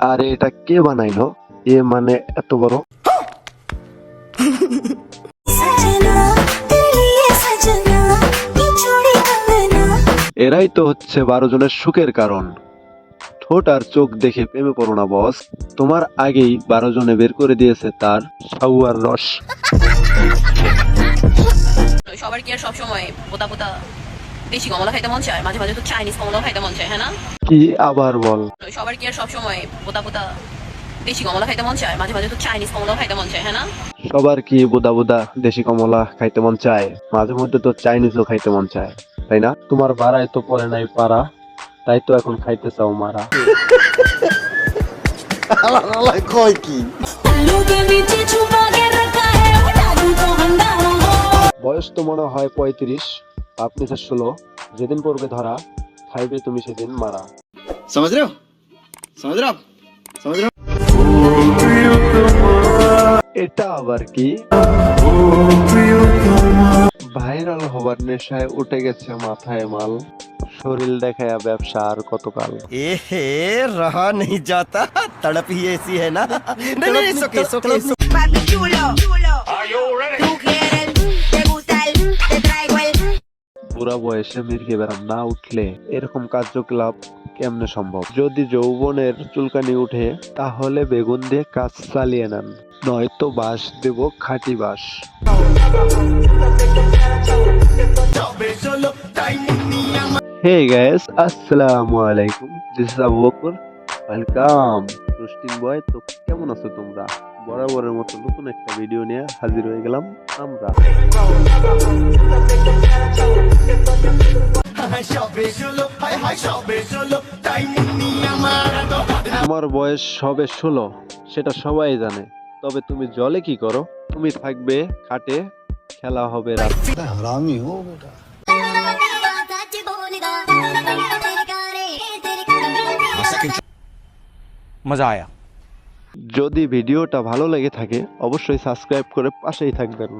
আর এটা কে বানাইলো? এ মানে এত বড়। এরাই তো হচ্ছে বারো জনের সুখের কারণ। ঠোঁট আর চোখ দেখে প্রেমে পড়ো না, বস। তোমার আগেই বারো জনে বের করে দিয়েছে তার সাউয়ার রস। সবার কি আর পোতা পোতা দেশি কমলা খাইতে মন চায় মাঝে মাঝে তো চাইনিজ কমলা খাইতে মন চায় হ্যাঁ না? কি আবার বল? সবার কি আর সবসময় পোতা পোতা দেশি কমলা খাইতে মন চায় মাঝে মাঝে তো চাইনিজ কমলা খাইতে মন চায় হ্যাঁ না? সবার কি বোদা বোদা দেশি কমলা খাইতে মন চায় মাঝে মধ্যে তো চাইনিজও খাইতে মন চায় তাই না? তোমার ভাড়ায় তো পরে নাই পারা তাই তো এখন খাইতে চাও মারা। কয় কি? বয়স তো মনে হয় পঁয়ত্রিশ পাপ নিষেধ ষোলো যেদিন পড়বে ধরা খাইবে তুমি সেদিন মারা। সমাজ রে সমাজ রেও সমাজ রেও এটা আবার কি? ভাইরাল হবার নেশায় উঠে গেছে মাথায় মাল। শরীর দেখায় ব্যবসা আর কতকাল। এ হে রাহা নেই যাতা তড়প হি এসি হ্যায় না। বুড়া বয়সে মির্গে বেড়াম না উঠলে এরকম কার্যকলাপ কেমনে সম্ভব? যদি যৌবনের চুলকানি উঠে, তাহলে বেগুন দিয়ে কাজ চালিয়ে নেন। নয়তো বাস দেব খাঁটি বাঁশ। হে গাইস, আসসালামু আলাইকুম। This is Abu Bakar welcome roasting boy তো কেমন আছো তোমরা? বরাবরের মতো নতুন একটা ভিডিও নিয়ে হাজির হয়ে গেলাম আমরা। তোমার বয়স সবে ষোলো সেটা সবাই জানে। তবে তুমি জলে কি করো? তুমি থাকবে খাটে খেলা হবে মজা আয়া। যদি ভিডিওটা ভালো লেগে থাকে অবশ্যই সাবস্ক্রাইব করে পাশেই থাকবেন।